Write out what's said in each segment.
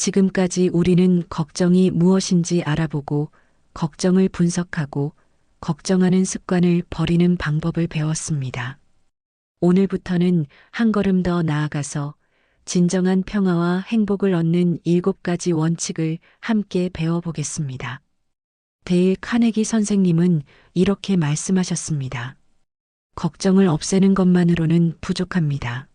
지금까지 우리는 걱정이 무엇인지 알아보고 걱정을 분석하고 걱정하는 습관을 버리는 방법을 배웠습니다. 오늘부터는 한 걸음 더 나아가서 진정한 평화와 행복을 얻는 일곱 가지 원칙을 함께 배워보겠습니다. 데일 카네기 선생님은 이렇게 말씀하셨습니다. 걱정을 없애는 것만으로는 부족합니다.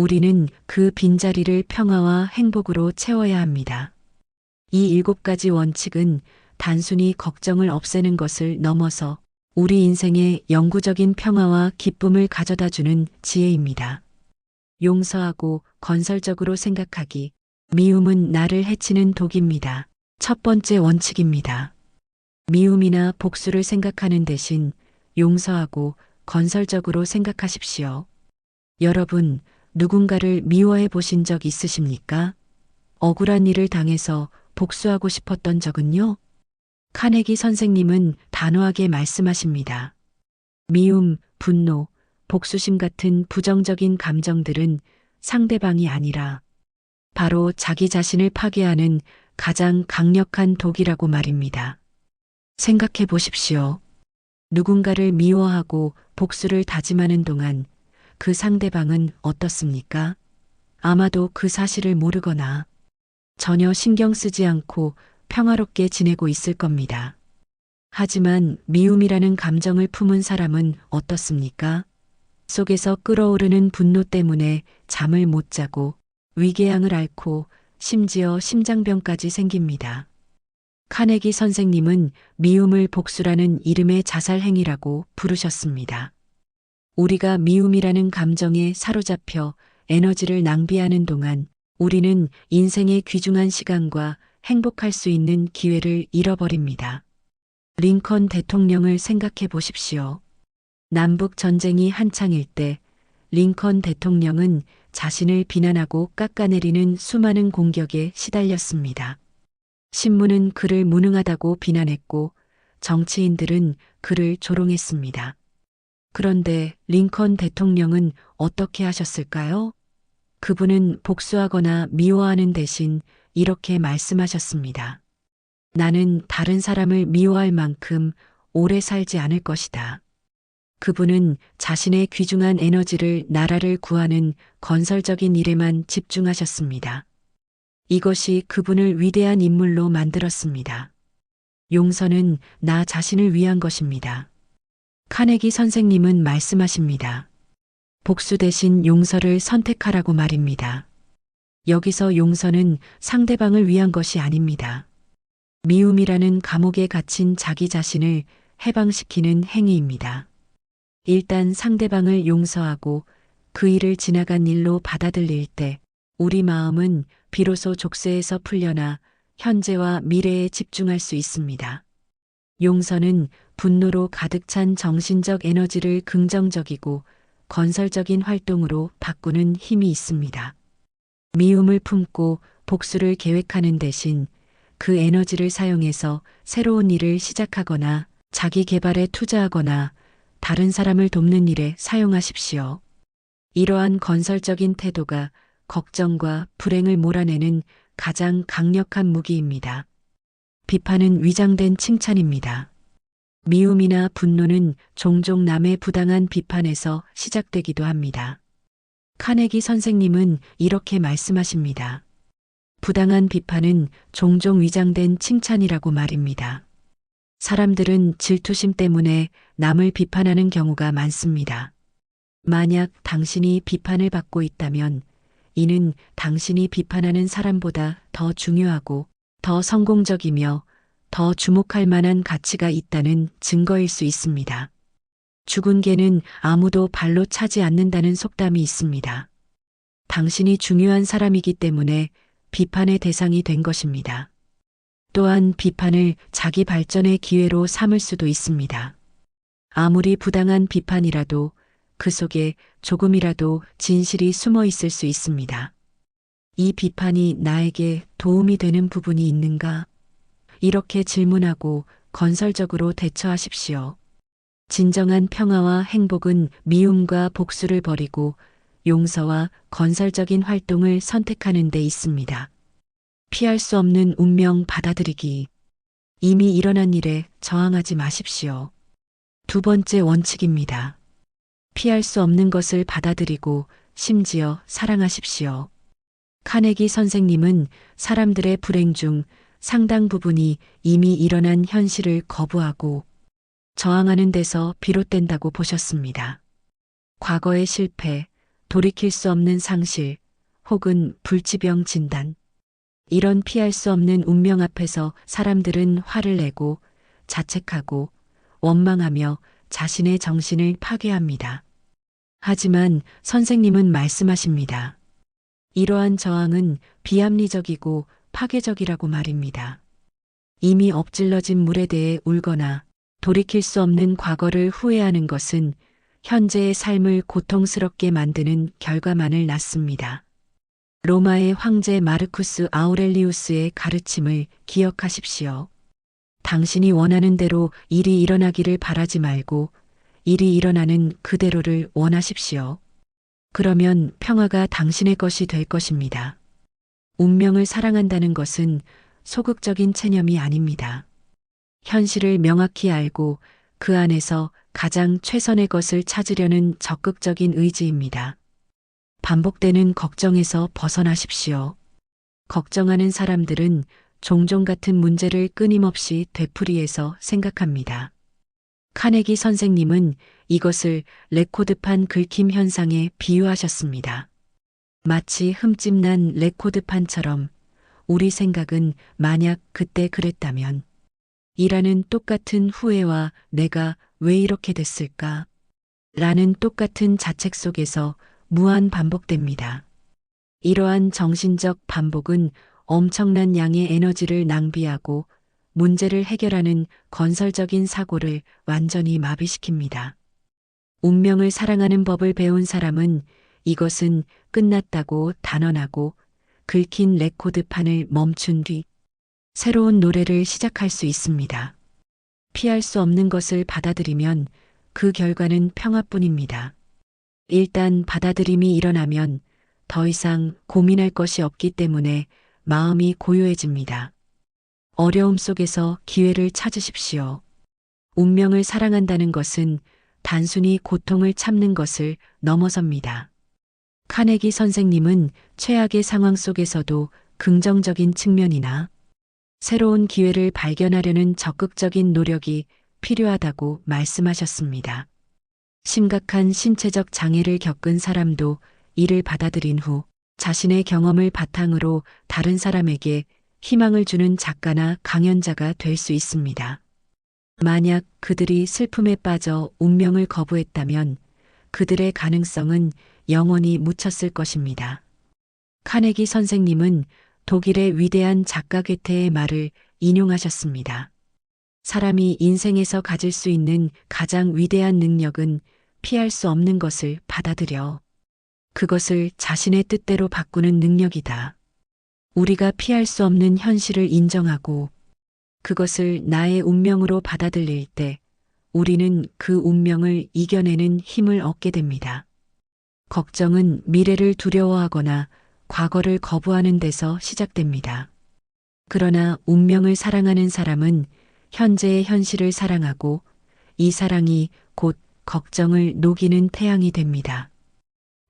우리는 그 빈자리를 평화와 행복으로 채워야 합니다. 이 일곱 가지 원칙은 단순히 걱정을 없애는 것을 넘어서 우리 인생에 영구적인 평화와 기쁨을 가져다 주는 지혜입니다. 용서하고 건설적으로 생각하기. 미움은 나를 해치는 독입니다. 첫 번째 원칙입니다. 미움이나 복수를 생각하는 대신 용서하고 건설적으로 생각하십시오. 여러분, 누군가를 미워해 보신 적 있으십니까? 억울한 일을 당해서 복수하고 싶었던 적은요? 카네기 선생님은 단호하게 말씀하십니다. 미움, 분노, 복수심 같은 부정적인 감정들은 상대방이 아니라 바로 자기 자신을 파괴하는 가장 강력한 독이라고 말입니다. 생각해 보십시오. 누군가를 미워하고 복수를 다짐하는 동안 그 상대방은 어떻습니까? 아마도 그 사실을 모르거나 전혀 신경 쓰지 않고 평화롭게 지내고 있을 겁니다. 하지만 미움이라는 감정을 품은 사람은 어떻습니까? 속에서 끓어오르는 분노 때문에 잠을 못 자고 위궤양을 앓고 심지어 심장병까지 생깁니다. 카네기 선생님은 미움을 복수라는 이름의 자살 행위라고 부르셨습니다. 우리가 미움이라는 감정에 사로잡혀 에너지를 낭비하는 동안 우리는 인생의 귀중한 시간과 행복할 수 있는 기회를 잃어버립니다. 링컨 대통령을 생각해 보십시오. 남북 전쟁이 한창일 때 링컨 대통령은 자신을 비난하고 깎아내리는 수많은 공격에 시달렸습니다. 신문은 그를 무능하다고 비난했고 정치인들은 그를 조롱했습니다. 그런데 링컨 대통령은 어떻게 하셨을까요? 그분은 복수하거나 미워하는 대신 이렇게 말씀하셨습니다. 나는 다른 사람을 미워할 만큼 오래 살지 않을 것이다. 그분은 자신의 귀중한 에너지를 나라를 구하는 건설적인 일에만 집중하셨습니다. 이것이 그분을 위대한 인물로 만들었습니다. 용서는 나 자신을 위한 것입니다. 카네기 선생님은 말씀하십니다. 복수 대신 용서를 선택하라고 말입니다. 여기서 용서는 상대방을 위한 것이 아닙니다. 미움이라는 감옥에 갇힌 자기 자신을 해방시키는 행위입니다. 일단 상대방을 용서하고 그 일을 지나간 일로 받아들일 때 우리 마음은 비로소 족쇄에서 풀려나 현재와 미래에 집중할 수 있습니다. 용서는 분노로 가득 찬 정신적 에너지를 긍정적이고 건설적인 활동으로 바꾸는 힘이 있습니다. 미움을 품고 복수를 계획하는 대신 그 에너지를 사용해서 새로운 일을 시작하거나 자기 개발에 투자하거나 다른 사람을 돕는 일에 사용하십시오. 이러한 건설적인 태도가 걱정과 불행을 몰아내는 가장 강력한 무기입니다. 비판은 위장된 칭찬입니다. 미움이나 분노는 종종 남의 부당한 비판에서 시작되기도 합니다. 카네기 선생님은 이렇게 말씀하십니다. 부당한 비판은 종종 위장된 칭찬이라고 말입니다. 사람들은 질투심 때문에 남을 비판하는 경우가 많습니다. 만약 당신이 비판을 받고 있다면 이는 당신이 비판하는 사람보다 더 중요하고 더 성공적이며 더 주목할 만한 가치가 있다는 증거일 수 있습니다. 죽은 개는 아무도 발로 차지 않는다는 속담이 있습니다. 당신이 중요한 사람이기 때문에 비판의 대상이 된 것입니다. 또한 비판을 자기 발전의 기회로 삼을 수도 있습니다. 아무리 부당한 비판이라도 그 속에 조금이라도 진실이 숨어 있을 수 있습니다. 이 비판이 나에게 도움이 되는 부분이 있는가? 이렇게 질문하고 건설적으로 대처하십시오. 진정한 평화와 행복은 미움과 복수를 버리고 용서와 건설적인 활동을 선택하는 데 있습니다. 피할 수 없는 운명 받아들이기. 이미 일어난 일에 저항하지 마십시오. 두 번째 원칙입니다. 피할 수 없는 것을 받아들이고 심지어 사랑하십시오. 카네기 선생님은 사람들의 불행 중 상당 부분이 이미 일어난 현실을 거부하고 저항하는 데서 비롯된다고 보셨습니다. 과거의 실패, 돌이킬 수 없는 상실, 혹은 불치병 진단. 이런 피할 수 없는 운명 앞에서 사람들은 화를 내고 자책하고 원망하며 자신의 정신을 파괴합니다. 하지만 선생님은 말씀하십니다. 이러한 저항은 비합리적이고 파괴적이라고 말입니다. 이미 엎질러진 물에 대해 울거나 돌이킬 수 없는 과거를 후회하는 것은 현재의 삶을 고통스럽게 만드는 결과만을 낳습니다. 로마의 황제 마르쿠스 아우렐리우스의 가르침을 기억하십시오. 당신이 원하는 대로 일이 일어나기를 바라지 말고 일이 일어나는 그대로를 원하십시오. 그러면 평화가 당신의 것이 될 것입니다. 운명을 사랑한다는 것은 소극적인 체념이 아닙니다. 현실을 명확히 알고 그 안에서 가장 최선의 것을 찾으려는 적극적인 의지입니다. 반복되는 걱정에서 벗어나십시오. 걱정하는 사람들은 종종 같은 문제를 끊임없이 되풀이해서 생각합니다. 카네기 선생님은 이것을 레코드판 긁힘 현상에 비유하셨습니다. 마치 흠집난 레코드판처럼 우리 생각은 만약 그때 그랬다면 이라는 똑같은 후회와 내가 왜 이렇게 됐을까? 라는 똑같은 자책 속에서 무한 반복됩니다. 이러한 정신적 반복은 엄청난 양의 에너지를 낭비하고 문제를 해결하는 건설적인 사고를 완전히 마비시킵니다. 운명을 사랑하는 법을 배운 사람은 이것은 끝났다고 단언하고 긁힌 레코드판을 멈춘 뒤 새로운 노래를 시작할 수 있습니다. 피할 수 없는 것을 받아들이면 그 결과는 평화뿐입니다. 일단 받아들임이 일어나면 더 이상 고민할 것이 없기 때문에 마음이 고요해집니다. 어려움 속에서 기회를 찾으십시오. 운명을 사랑한다는 것은 단순히 고통을 참는 것을 넘어섭니다. 카네기 선생님은 최악의 상황 속에서도 긍정적인 측면이나 새로운 기회를 발견하려는 적극적인 노력이 필요하다고 말씀하셨습니다. 심각한 신체적 장애를 겪은 사람도 이를 받아들인 후 자신의 경험을 바탕으로 다른 사람에게 희망을 주는 작가나 강연자가 될 수 있습니다. 만약 그들이 슬픔에 빠져 운명을 거부했다면 그들의 가능성은 영원히 묻혔을 것입니다. 카네기 선생님은 독일의 위대한 작가 게테의 말을 인용하셨습니다. 사람이 인생에서 가질 수 있는 가장 위대한 능력은 피할 수 없는 것을 받아들여 그것을 자신의 뜻대로 바꾸는 능력이다. 우리가 피할 수 없는 현실을 인정하고 그것을 나의 운명으로 받아들일 때 우리는 그 운명을 이겨내는 힘을 얻게 됩니다. 걱정은 미래를 두려워하거나 과거를 거부하는 데서 시작됩니다. 그러나 운명을 사랑하는 사람은 현재의 현실을 사랑하고 이 사랑이 곧 걱정을 녹이는 태양이 됩니다.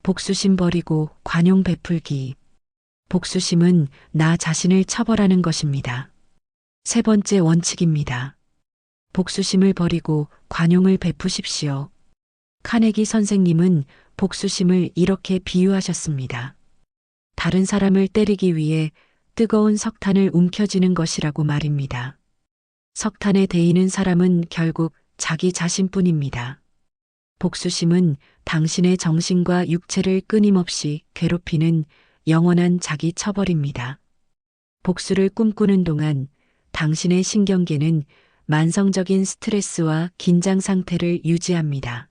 복수심 버리고 관용 베풀기. 복수심은 나 자신을 처벌하는 것입니다. 세 번째 원칙입니다. 복수심을 버리고 관용을 베푸십시오. 카네기 선생님은 복수심을 이렇게 비유하셨습니다. 다른 사람을 때리기 위해 뜨거운 석탄을 움켜쥐는 것이라고 말입니다. 석탄에 데이는 사람은 결국 자기 자신뿐입니다. 복수심은 당신의 정신과 육체를 끊임없이 괴롭히는 영원한 자기 처벌입니다. 복수를 꿈꾸는 동안 당신의 신경계는 만성적인 스트레스와 긴장 상태를 유지합니다.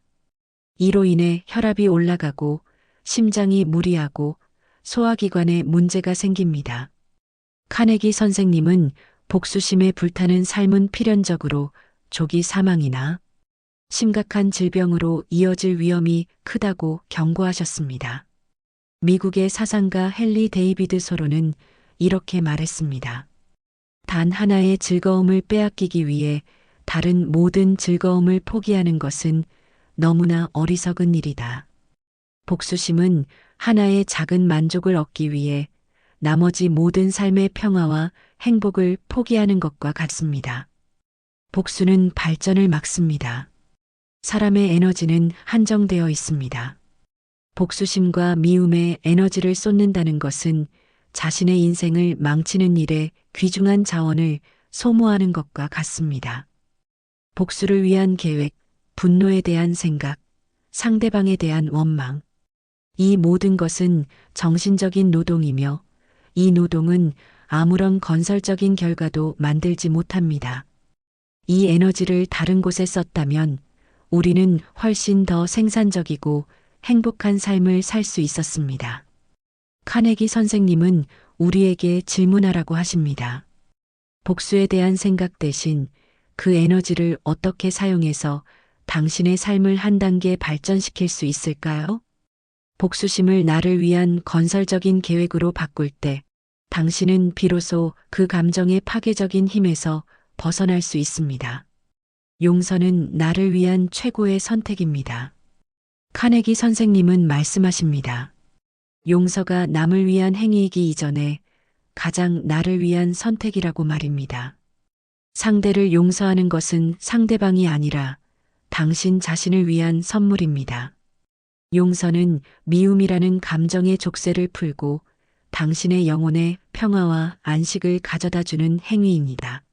이로 인해 혈압이 올라가고 심장이 무리하고 소화기관에 문제가 생깁니다. 카네기 선생님은 복수심에 불타는 삶은 필연적으로 조기 사망이나 심각한 질병으로 이어질 위험이 크다고 경고하셨습니다. 미국의 사상가 헨리 데이비드 소로는 이렇게 말했습니다. 단 하나의 즐거움을 빼앗기기 위해 다른 모든 즐거움을 포기하는 것은 너무나 어리석은 일이다. 복수심은 하나의 작은 만족을 얻기 위해 나머지 모든 삶의 평화와 행복을 포기하는 것과 같습니다. 복수는 발전을 막습니다. 사람의 에너지는 한정되어 있습니다. 복수심과 미움에 에너지를 쏟는다는 것은 자신의 인생을 망치는 일에 귀중한 자원을 소모하는 것과 같습니다. 복수를 위한 계획, 분노에 대한 생각, 상대방에 대한 원망. 이 모든 것은 정신적인 노동이며 이 노동은 아무런 건설적인 결과도 만들지 못합니다. 이 에너지를 다른 곳에 썼다면 우리는 훨씬 더 생산적이고 행복한 삶을 살 수 있었습니다. 카네기 선생님은 우리에게 질문하라고 하십니다. 복수에 대한 생각 대신 그 에너지를 어떻게 사용해서 당신의 삶을 한 단계 발전시킬 수 있을까요? 복수심을 나를 위한 건설적인 계획으로 바꿀 때 당신은 비로소 그 감정의 파괴적인 힘에서 벗어날 수 있습니다. 용서는 나를 위한 최고의 선택입니다. 카네기 선생님은 말씀하십니다. 용서가 남을 위한 행위이기 이전에 가장 나를 위한 선택이라고 말입니다. 상대를 용서하는 것은 상대방이 아니라 당신 자신을 위한 선물입니다. 용서는 미움이라는 감정의 족쇄를 풀고 당신의 영혼에 평화와 안식을 가져다 주는 행위입니다.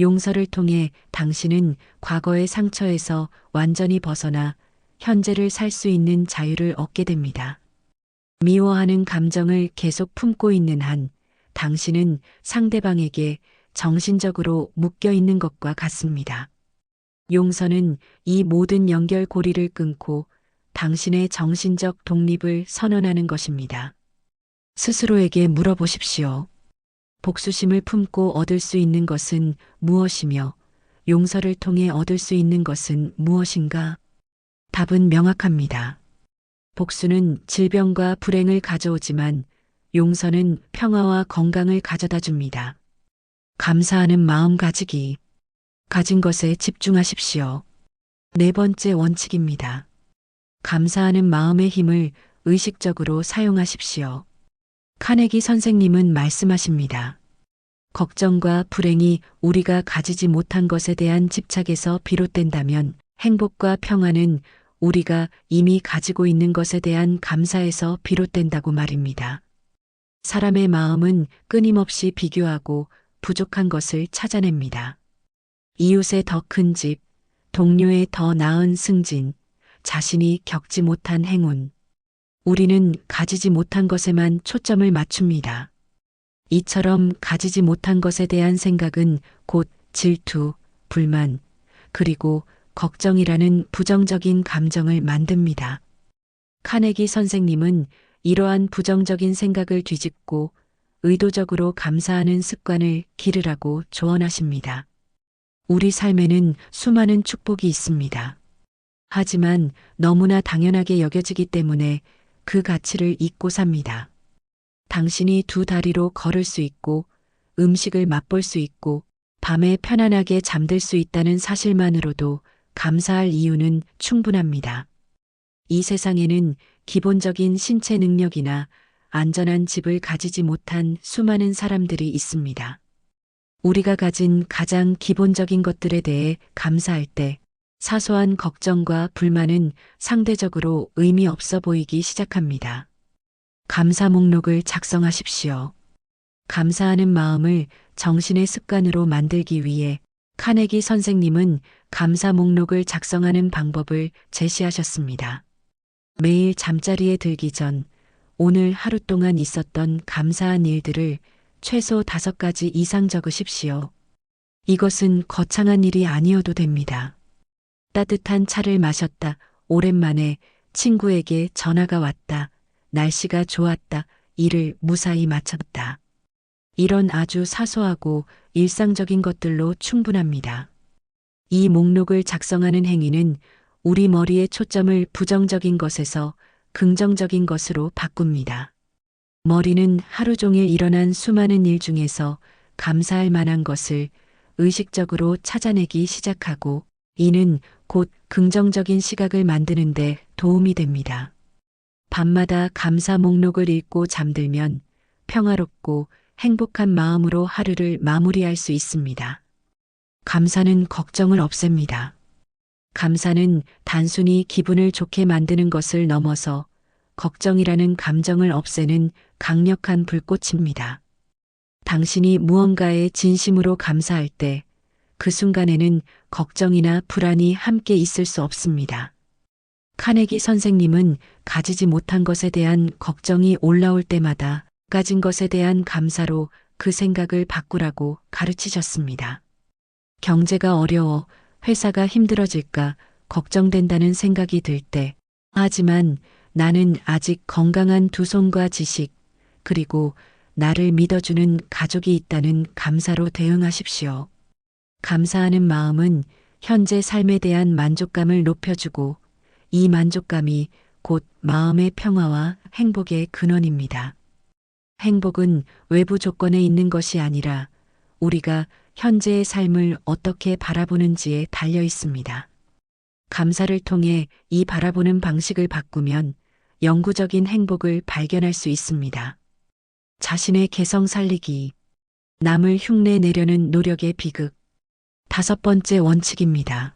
용서를 통해 당신은 과거의 상처에서 완전히 벗어나 현재를 살 수 있는 자유를 얻게 됩니다. 미워하는 감정을 계속 품고 있는 한 당신은 상대방에게 정신적으로 묶여 있는 것과 같습니다. 용서는 이 모든 연결고리를 끊고 당신의 정신적 독립을 선언하는 것입니다. 스스로에게 물어보십시오. 복수심을 품고 얻을 수 있는 것은 무엇이며 용서를 통해 얻을 수 있는 것은 무엇인가? 답은 명확합니다. 복수는 질병과 불행을 가져오지만 용서는 평화와 건강을 가져다 줍니다. 감사하는 마음 가지기. 가진 것에 집중하십시오. 네 번째 원칙입니다. 감사하는 마음의 힘을 의식적으로 사용하십시오. 카네기 선생님은 말씀하십니다. 걱정과 불행이 우리가 가지지 못한 것에 대한 집착에서 비롯된다면 행복과 평화는 우리가 이미 가지고 있는 것에 대한 감사에서 비롯된다고 말입니다. 사람의 마음은 끊임없이 비교하고 부족한 것을 찾아냅니다. 이웃의 더 큰 집, 동료의 더 나은 승진, 자신이 겪지 못한 행운. 우리는 가지지 못한 것에만 초점을 맞춥니다. 이처럼 가지지 못한 것에 대한 생각은 곧 질투, 불만, 그리고 걱정이라는 부정적인 감정을 만듭니다. 카네기 선생님은 이러한 부정적인 생각을 뒤집고 의도적으로 감사하는 습관을 기르라고 조언하십니다. 우리 삶에는 수많은 축복이 있습니다. 하지만 너무나 당연하게 여겨지기 때문에 그 가치를 잊고 삽니다. 당신이 두 다리로 걸을 수 있고 음식을 맛볼 수 있고 밤에 편안하게 잠들 수 있다는 사실만으로도 감사할 이유는 충분합니다. 이 세상에는 기본적인 신체 능력이나 안전한 집을 가지지 못한 수많은 사람들이 있습니다. 우리가 가진 가장 기본적인 것들에 대해 감사할 때 사소한 걱정과 불만은 상대적으로 의미 없어 보이기 시작합니다. 감사 목록을 작성하십시오. 감사하는 마음을 정신의 습관으로 만들기 위해 카네기 선생님은 감사 목록을 작성하는 방법을 제시하셨습니다. 매일 잠자리에 들기 전 오늘 하루 동안 있었던 감사한 일들을 최소 다섯 가지 이상 적으십시오. 이것은 거창한 일이 아니어도 됩니다. 따뜻한 차를 마셨다. 오랜만에 친구에게 전화가 왔다. 날씨가 좋았다. 일을 무사히 마쳤다. 이런 아주 사소하고 일상적인 것들로 충분합니다. 이 목록을 작성하는 행위는 우리 머리의 초점을 부정적인 것에서 긍정적인 것으로 바꿉니다. 머리는 하루 종일 일어난 수많은 일 중에서 감사할 만한 것을 의식적으로 찾아내기 시작하고 이는 곧 긍정적인 시각을 만드는데 도움이 됩니다. 밤마다 감사 목록을 읽고 잠들면 평화롭고 행복한 마음으로 하루를 마무리할 수 있습니다. 감사는 걱정을 없앱니다. 감사는 단순히 기분을 좋게 만드는 것을 넘어서 걱정이라는 감정을 없애는 강력한 불꽃입니다. 당신이 무언가에 진심으로 감사할 때 그 순간에는 걱정이나 불안이 함께 있을 수 없습니다. 카네기 선생님은 가지지 못한 것에 대한 걱정이 올라올 때마다 가진 것에 대한 감사로 그 생각을 바꾸라고 가르치셨습니다. 경제가 어려워 회사가 힘들어질까 걱정된다는 생각이 들 때, 하지만 나는 아직 건강한 두 손과 지식, 그리고 나를 믿어주는 가족이 있다는 감사로 대응하십시오. 감사하는 마음은 현재 삶에 대한 만족감을 높여주고 이 만족감이 곧 마음의 평화와 행복의 근원입니다. 행복은 외부 조건에 있는 것이 아니라 우리가 현재의 삶을 어떻게 바라보는지에 달려 있습니다. 감사를 통해 이 바라보는 방식을 바꾸면 영구적인 행복을 발견할 수 있습니다. 자신의 개성 살리기. 남을 흉내 내려는 노력의 비극. 다섯 번째 원칙입니다.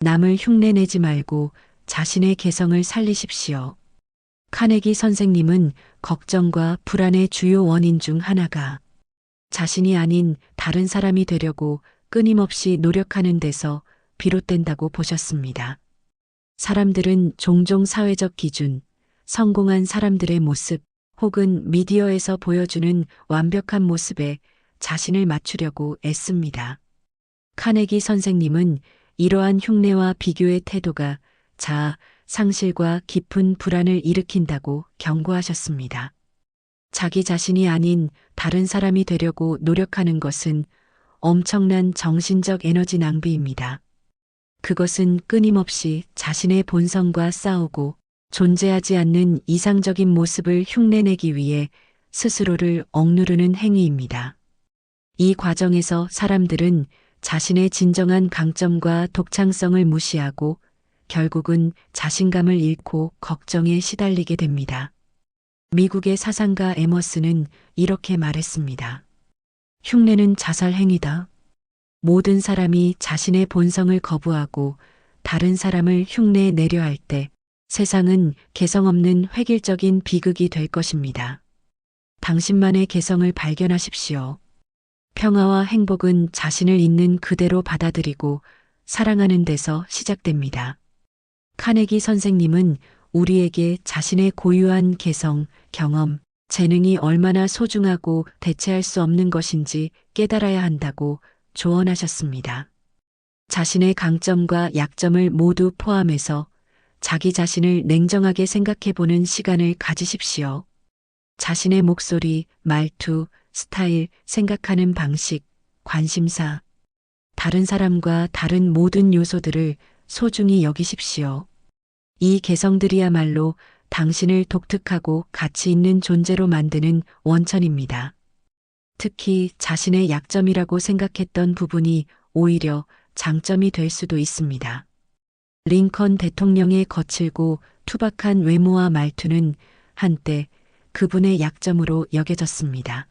남을 흉내 내지 말고 자신의 개성을 살리십시오. 카네기 선생님은 걱정과 불안의 주요 원인 중 하나가 자신이 아닌 다른 사람이 되려고 끊임없이 노력하는 데서 비롯된다고 보셨습니다. 사람들은 종종 사회적 기준, 성공한 사람들의 모습 혹은 미디어에서 보여주는 완벽한 모습에 자신을 맞추려고 애씁니다. 카네기 선생님은 이러한 흉내와 비교의 태도가 자아, 상실과 깊은 불안을 일으킨다고 경고하셨습니다. 자기 자신이 아닌 다른 사람이 되려고 노력하는 것은 엄청난 정신적 에너지 낭비입니다. 그것은 끊임없이 자신의 본성과 싸우고 존재하지 않는 이상적인 모습을 흉내내기 위해 스스로를 억누르는 행위입니다. 이 과정에서 사람들은 자신의 진정한 강점과 독창성을 무시하고 결국은 자신감을 잃고 걱정에 시달리게 됩니다. 미국의 사상가 에머스는 이렇게 말했습니다. 흉내는 자살 행위다. 모든 사람이 자신의 본성을 거부하고 다른 사람을 흉내 내려 할 때 세상은 개성 없는 획일적인 비극이 될 것입니다. 당신만의 개성을 발견하십시오. 평화와 행복은 자신을 있는 그대로 받아들이고 사랑하는 데서 시작됩니다. 카네기 선생님은 우리에게 자신의 고유한 개성, 경험, 재능이 얼마나 소중하고 대체할 수 없는 것인지 깨달아야 한다고 조언하셨습니다. 자신의 강점과 약점을 모두 포함해서 자기 자신을 냉정하게 생각해 보는 시간을 가지십시오. 자신의 목소리, 말투, 스타일, 생각하는 방식, 관심사, 다른 사람과 다른 모든 요소들을 소중히 여기십시오. 이 개성들이야말로 당신을 독특하고 가치 있는 존재로 만드는 원천입니다. 특히 자신의 약점이라고 생각했던 부분이 오히려 장점이 될 수도 있습니다. 링컨 대통령의 거칠고 투박한 외모와 말투는 한때 그분의 약점으로 여겨졌습니다.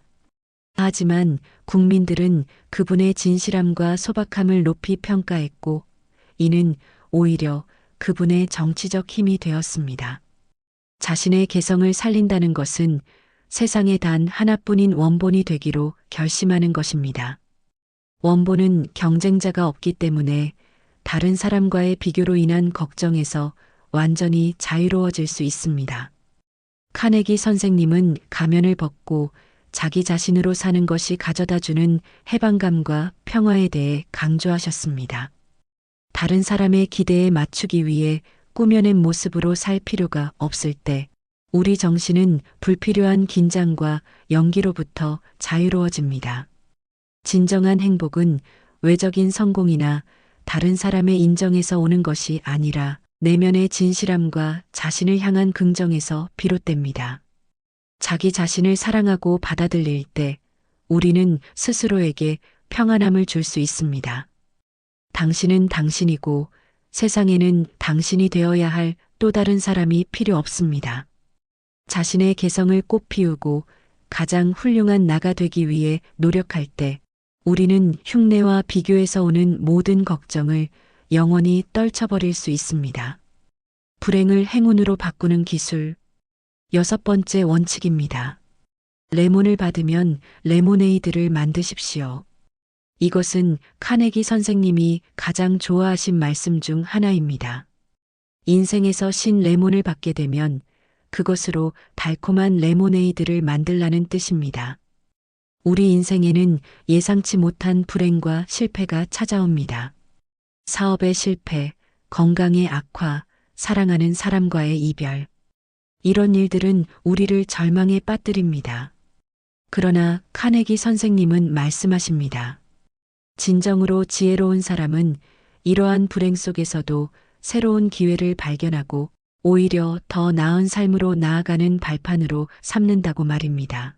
하지만 국민들은 그분의 진실함과 소박함을 높이 평가했고 이는 오히려 그분의 정치적 힘이 되었습니다. 자신의 개성을 살린다는 것은 세상에 단 하나뿐인 원본이 되기로 결심하는 것입니다. 원본은 경쟁자가 없기 때문에 다른 사람과의 비교로 인한 걱정에서 완전히 자유로워질 수 있습니다. 카네기 선생님은 가면을 벗고 자기 자신으로 사는 것이 가져다 주는 해방감과 평화에 대해 강조하셨습니다. 다른 사람의 기대에 맞추기 위해 꾸며낸 모습으로 살 필요가 없을 때 우리 정신은 불필요한 긴장과 연기로부터 자유로워집니다. 진정한 행복은 외적인 성공이나 다른 사람의 인정에서 오는 것이 아니라 내면의 진실함과 자신을 향한 긍정에서 비롯됩니다. 자기 자신을 사랑하고 받아들일 때 우리는 스스로에게 평안함을 줄 수 있습니다. 당신은 당신이고 세상에는 당신이 되어야 할 또 다른 사람이 필요 없습니다. 자신의 개성을 꽃피우고 가장 훌륭한 나가 되기 위해 노력할 때 우리는 흉내와 비교에서 오는 모든 걱정을 영원히 떨쳐버릴 수 있습니다. 불행을 행운으로 바꾸는 기술. 여섯 번째 원칙입니다. 레몬을 받으면 레모네이드를 만드십시오. 이것은 카네기 선생님이 가장 좋아하신 말씀 중 하나입니다. 인생에서 신 레몬을 받게 되면 그것으로 달콤한 레모네이드를 만들라는 뜻입니다. 우리 인생에는 예상치 못한 불행과 실패가 찾아옵니다. 사업의 실패, 건강의 악화, 사랑하는 사람과의 이별. 이런 일들은 우리를 절망에 빠뜨립니다. 그러나 카네기 선생님은 말씀하십니다. 진정으로 지혜로운 사람은 이러한 불행 속에서도 새로운 기회를 발견하고 오히려 더 나은 삶으로 나아가는 발판으로 삼는다고 말입니다.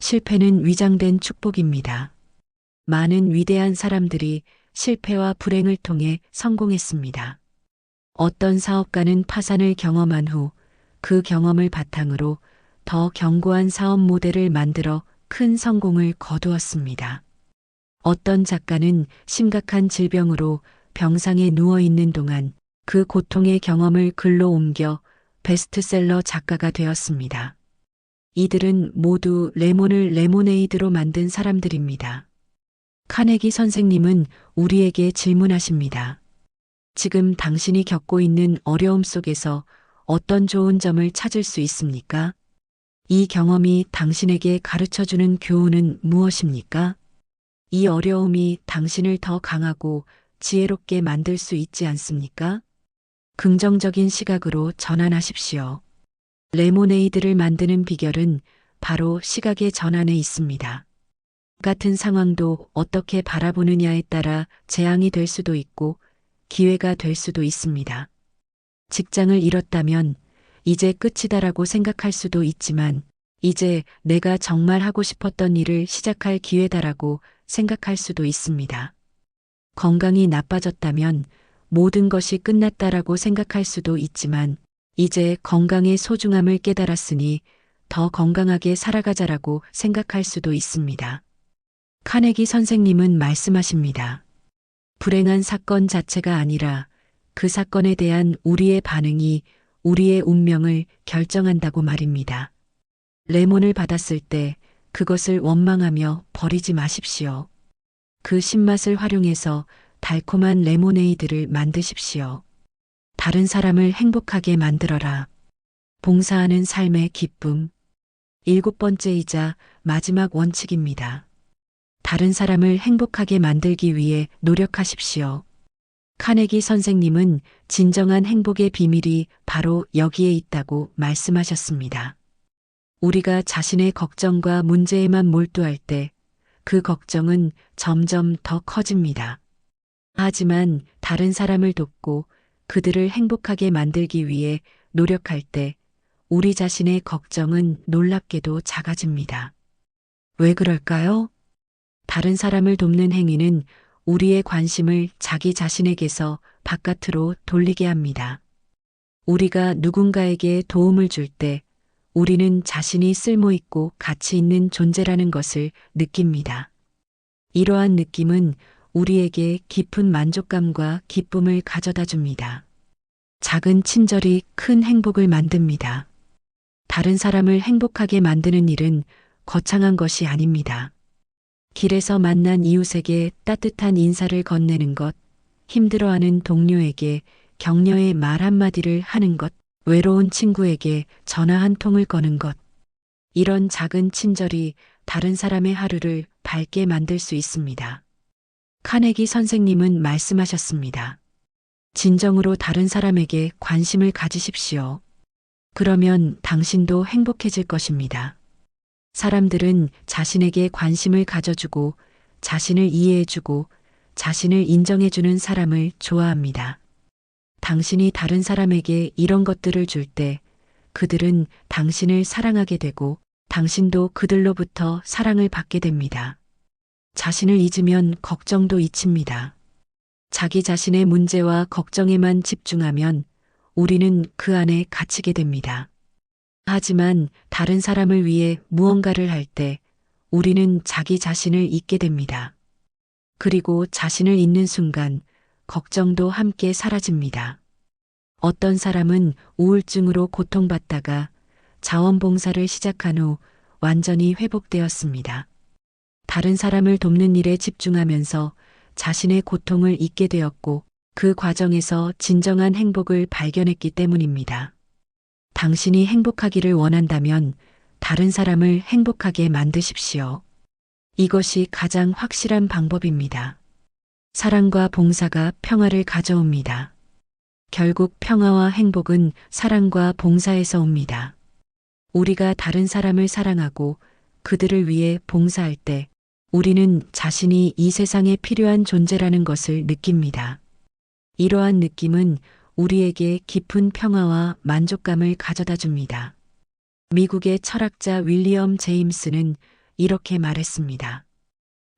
실패는 위장된 축복입니다. 많은 위대한 사람들이 실패와 불행을 통해 성공했습니다. 어떤 사업가는 파산을 경험한 후 그 경험을 바탕으로 더 견고한 사업 모델을 만들어 큰 성공을 거두었습니다. 어떤 작가는 심각한 질병으로 병상에 누워 있는 동안 그 고통의 경험을 글로 옮겨 베스트셀러 작가가 되었습니다. 이들은 모두 레몬을 레모네이드로 만든 사람들입니다. 카네기 선생님은 우리에게 질문하십니다. 지금 당신이 겪고 있는 어려움 속에서 어떤 좋은 점을 찾을 수 있습니까? 이 경험이 당신에게 가르쳐 주는 교훈은 무엇입니까? 이 어려움이 당신을 더 강하고 지혜롭게 만들 수 있지 않습니까? 긍정적인 시각으로 전환하십시오. 레모네이드를 만드는 비결은 바로 시각의 전환에 있습니다. 같은 상황도 어떻게 바라보느냐에 따라 재앙이 될 수도 있고 기회가 될 수도 있습니다. 직장을 잃었다면 이제 끝이다라고 생각할 수도 있지만 이제 내가 정말 하고 싶었던 일을 시작할 기회다라고 생각할 수도 있습니다. 건강이 나빠졌다면 모든 것이 끝났다라고 생각할 수도 있지만 이제 건강의 소중함을 깨달았으니 더 건강하게 살아가자라고 생각할 수도 있습니다. 카네기 선생님은 말씀하십니다. 불행한 사건 자체가 아니라 그 사건에 대한 우리의 반응이 우리의 운명을 결정한다고 말입니다. 레몬을 받았을 때 그것을 원망하며 버리지 마십시오. 그 신맛을 활용해서 달콤한 레모네이드를 만드십시오. 다른 사람을 행복하게 만들어라. 봉사하는 삶의 기쁨. 일곱 번째이자 마지막 원칙입니다. 다른 사람을 행복하게 만들기 위해 노력하십시오. 카네기 선생님은 진정한 행복의 비밀이 바로 여기에 있다고 말씀하셨습니다. 우리가 자신의 걱정과 문제에만 몰두할 때 그 걱정은 점점 더 커집니다. 하지만 다른 사람을 돕고 그들을 행복하게 만들기 위해 노력할 때 우리 자신의 걱정은 놀랍게도 작아집니다. 왜 그럴까요? 다른 사람을 돕는 행위는 우리의 관심을 자기 자신에게서 바깥으로 돌리게 합니다. 우리가 누군가에게 도움을 줄 때 우리는 자신이 쓸모있고 가치 있는 존재라는 것을 느낍니다. 이러한 느낌은 우리에게 깊은 만족감과 기쁨을 가져다 줍니다. 작은 친절이 큰 행복을 만듭니다. 다른 사람을 행복하게 만드는 일은 거창한 것이 아닙니다. 길에서 만난 이웃에게 따뜻한 인사를 건네는 것, 힘들어하는 동료에게 격려의 말 한마디를 하는 것, 외로운 친구에게 전화 한 통을 거는 것. 이런 작은 친절이 다른 사람의 하루를 밝게 만들 수 있습니다. 카네기 선생님은 말씀하셨습니다. 진정으로 다른 사람에게 관심을 가지십시오. 그러면 당신도 행복해질 것입니다. 사람들은 자신에게 관심을 가져주고 자신을 이해해주고 자신을 인정해주는 사람을 좋아합니다. 당신이 다른 사람에게 이런 것들을 줄 때 그들은 당신을 사랑하게 되고 당신도 그들로부터 사랑을 받게 됩니다. 자신을 잊으면 걱정도 잊힙니다. 자기 자신의 문제와 걱정에만 집중하면 우리는 그 안에 갇히게 됩니다. 하지만 다른 사람을 위해 무언가를 할 때 우리는 자기 자신을 잊게 됩니다. 그리고 자신을 잊는 순간 걱정도 함께 사라집니다. 어떤 사람은 우울증으로 고통받다가 자원봉사를 시작한 후 완전히 회복되었습니다. 다른 사람을 돕는 일에 집중하면서 자신의 고통을 잊게 되었고 그 과정에서 진정한 행복을 발견했기 때문입니다. 당신이 행복하기를 원한다면 다른 사람을 행복하게 만드십시오. 이것이 가장 확실한 방법입니다. 사랑과 봉사가 평화를 가져옵니다. 결국 평화와 행복은 사랑과 봉사에서 옵니다. 우리가 다른 사람을 사랑하고 그들을 위해 봉사할 때 우리는 자신이 이 세상에 필요한 존재라는 것을 느낍니다. 이러한 느낌은 우리에게 깊은 평화와 만족감을 가져다 줍니다. 미국의 철학자 윌리엄 제임스는 이렇게 말했습니다.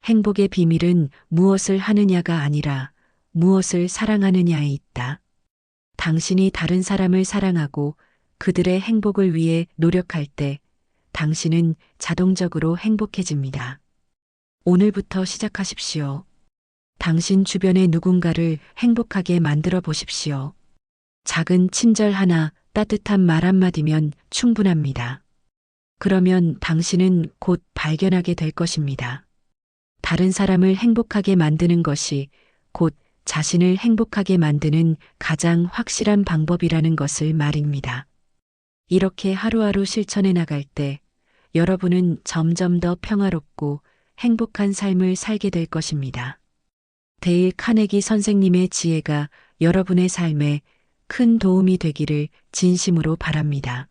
행복의 비밀은 무엇을 하느냐가 아니라 무엇을 사랑하느냐에 있다. 당신이 다른 사람을 사랑하고 그들의 행복을 위해 노력할 때 당신은 자동적으로 행복해집니다. 오늘부터 시작하십시오. 당신 주변의 누군가를 행복하게 만들어 보십시오. 작은 친절 하나, 따뜻한 말 한마디면 충분합니다. 그러면 당신은 곧 발견하게 될 것입니다. 다른 사람을 행복하게 만드는 것이 곧 자신을 행복하게 만드는 가장 확실한 방법이라는 것을 말입니다. 이렇게 하루하루 실천해 나갈 때 여러분은 점점 더 평화롭고 행복한 삶을 살게 될 것입니다. 데일 카네기 선생님의 지혜가 여러분의 삶에 큰 도움이 되기를 진심으로 바랍니다.